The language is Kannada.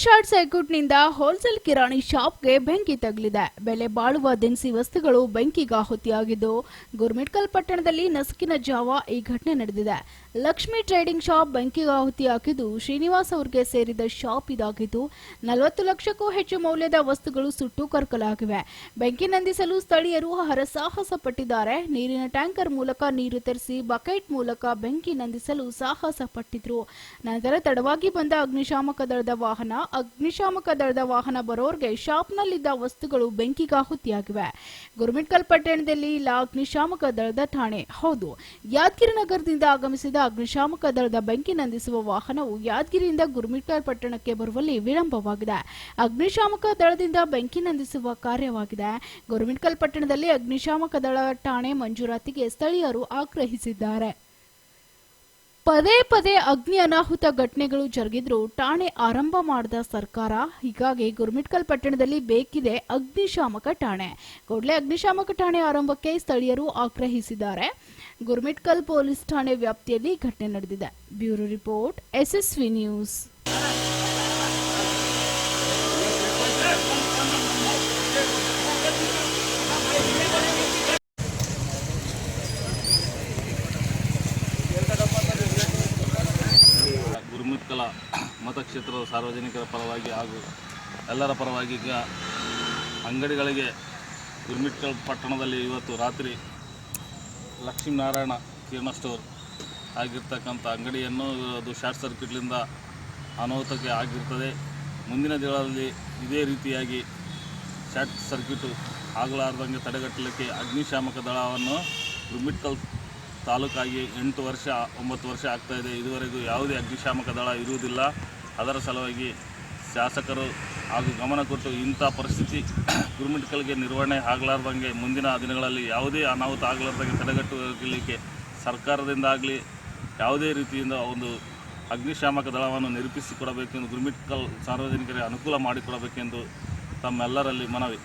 ಶಾರ್ಟ್ ಸರ್ಕ್ಯೂಟ್ನಿಂದ ಹೋಲ್ಸೇಲ್ ಕಿರಾಣಿ ಶಾಪ್ಗೆ ಬೆಂಕಿ ತಗುಲಿದೆ. ಬೆಲೆ ಬಾಳುವ ದಿನಸಿ ವಸ್ತುಗಳು ಬೆಂಕಿಗಾಹುತಿಯಾಗಿದ್ದು ಗುರ್ಮಿಟ್ಕಲ್ ಪಟ್ಟಣದಲ್ಲಿ ನಸುಕಿನ ಜಾವ ಈ ಘಟನೆ ನಡೆದಿದೆ. ಲಕ್ಷ್ಮಿ ಟ್ರೇಡಿಂಗ್ ಶಾಪ್ ಬೆಂಕಿಗಾಹುತಿಯಾಗಿದ್ದು ಶ್ರೀನಿವಾಸ್ ಅವರಿಗೆ ಸೇರಿದ ಶಾಪ್ ಇದಾಗಿದ್ದು, ನಲವತ್ತು ಲಕ್ಷಕ್ಕೂ ಹೆಚ್ಚು ಮೌಲ್ಯದ ವಸ್ತುಗಳು ಸುಟ್ಟು ಕರ್ಕಲಾಗಿವೆ. ಬೆಂಕಿ ನಂದಿಸಲು ಸ್ಥಳೀಯರು ಹರಸಾಹಸ ಪಟ್ಟಿದ್ದಾರೆ ನೀರಿನ ಟ್ಯಾಂಕರ್ ಮೂಲಕ ನೀರು ತರಿಸಿ ಬಕೆಟ್ ಮೂಲಕ ಬೆಂಕಿ ನಂದಿಸಲು ಸಾಹಸ ಪಟ್ಟಿದ್ರು ನಂತರ ತಡವಾಗಿ ಬಂದ ಅಗ್ನಿಶಾಮಕ ದಳದ ವಾಹನ, ಅಗ್ನಿಶಾಮಕ ದಳದ ವಾಹನ ಬರೋರ್ಗೆ ಶಾಪ್ನಲ್ಲಿದ್ದ ವಸ್ತುಗಳು ಬೆಂಕಿಗಾಹುತಿಯಾಗಿವೆ ಗುರುಮಿಟ್ಕಲ್ ಪಟ್ಟಣದಲ್ಲಿ ಇಲ್ಲ ಅಗ್ನಿಶಾಮಕ ದಳದ ಠಾಣೆ. ಹೌದು, ಯಾದಗಿರಿ ನಗರದಿಂದ ಆಗಮಿಸಿದ ಅಗ್ನಿಶಾಮಕ ದಳದ ಬೆಂಕಿ ನಂದಿಸುವ ವಾಹನವು ಯಾದಗಿರಿಯಿಂದ ಗುರುಮಿಟ್ಕಲ್ ಪಟ್ಟಣಕ್ಕೆ ಬರುವಲ್ಲಿ ವಿಳಂಬವಾಗಿದೆ. ಅಗ್ನಿಶಾಮಕ ದಳದಿಂದ ಬೆಂಕಿ ನಂದಿಸುವ ಕಾರ್ಯವಾಗಿದೆ. ಗುರುಮಿಟ್ಕಲ್ ಪಟ್ಟಣದಲ್ಲಿ ಅಗ್ನಿಶಾಮಕ ದಳ ಠಾಣೆ ಮಂಜೂರಾತಿಗೆ ಸ್ಥಳೀಯರು ಆಗ್ರಹಿಸಿದ್ದಾರೆ. ಪದೇ ಪದೇ ಅಗ್ನಿ ಅನಾಹುತ ಘಟನೆಗಳು ಜರುಗಿದ್ರು ಠಾಣೆ ಆರಂಭ ಮಾಡಿದ ಸರ್ಕಾರ ಹೀಗಾಗಿ ಗುರುಮಿಟ್ಕಲ್ ಪಟ್ಟಣದಲ್ಲಿ ಬೇಕಿದೆ ಅಗ್ನಿಶಾಮಕ ಠಾಣೆ. ಕೂಡಲೇ ಅಗ್ನಿಶಾಮಕ ಠಾಣೆ ಆರಂಭಕ್ಕೆ ಸ್ಥಳೀಯರು ಆಗ್ರಹಿಸಿದ್ದಾರೆ. ಗುರುಮಿಟ್ಕಲ್ ಪೊಲೀಸ್ ಠಾಣೆ ವ್ಯಾಪ್ತಿಯಲ್ಲಿ ಘಟನೆ ನಡೆದಿದೆ. Bureau report SSV news. Gurmitkal ಮತಕ್ಷೇತ್ರದ ಸಾರ್ವಜನಿಕರ ಪರವಾಗಿ ಹಾಗೂ ಎಲ್ಲರ ಪರವಾಗಿ ಈಗ ಅಂಗಡಿಗಳಿಗೆ ಗುರುಮಿಟ್ಕಲ್ ಪಟ್ಟಣದಲ್ಲಿ ಇವತ್ತು ರಾತ್ರಿ ಲಕ್ಷ್ಮೀನಾರಾಯಣ ಕಿರಣ ಸ್ಟೋರ್ ಆಗಿರ್ತಕ್ಕಂಥ ಅಂಗಡಿಯನ್ನು ಅದು ಶಾರ್ಟ್ ಸರ್ಕ್ಯೂಟ್ಲಿಂದ ಅನಾಹುತಕ್ಕೆ ಆಗಿರ್ತದೆ. ಮುಂದಿನ ದಿನಗಳಲ್ಲಿ ಇದೇ ರೀತಿಯಾಗಿ ಶಾರ್ಟ್ ಸರ್ಕ್ಯೂಟು ಆಗಲಾರ್ದಂಗೆ ತಡೆಗಟ್ಟಲಿಕ್ಕೆ ಅಗ್ನಿಶಾಮಕ ದಳವನ್ನು ಗುರುಮಿಟ್ಕಲ್ ತಾಲೂಕಾಗಿ ಎಂಟು ವರ್ಷ, ಒಂಬತ್ತು ವರ್ಷ ಆಗ್ತಾ ಇದೆ. ಇದುವರೆಗೂ ಯಾವುದೇ ಅಗ್ನಿಶಾಮಕ ದಳ ಇರುವುದಿಲ್ಲ. ಅದರ ಸಲುವಾಗಿ ಶಾಸಕರು ಹಾಗೂ ಗಮನ ಕೊಟ್ಟು ಇಂಥ ಪರಿಸ್ಥಿತಿ ಗುರುಮಿಟ್ಕಲ್ಗೆ ನಿರ್ವಹಣೆ ಆಗಲಾರ್ದಂಗೆ ಮುಂದಿನ ದಿನಗಳಲ್ಲಿ ಯಾವುದೇ ಅನಾಹುತ ಆಗಲಾರ್ದಂಗೆ ತಡೆಗಟ್ಟಲಿಕ್ಕೆ ಸರ್ಕಾರದಿಂದಾಗಲಿ ಯಾವುದೇ ರೀತಿಯಿಂದ ಒಂದು ಅಗ್ನಿಶಾಮಕ ದಳವನ್ನು ನಿರೂಪಿಸಿಕೊಡಬೇಕೆಂದು ಗುರುಮಿಟ್ಕಲ್ ಸಾರ್ವಜನಿಕರಿಗೆ ಅನುಕೂಲ ಮಾಡಿಕೊಡಬೇಕೆಂದು ತಮ್ಮೆಲ್ಲರಲ್ಲಿ ಮನವಿ.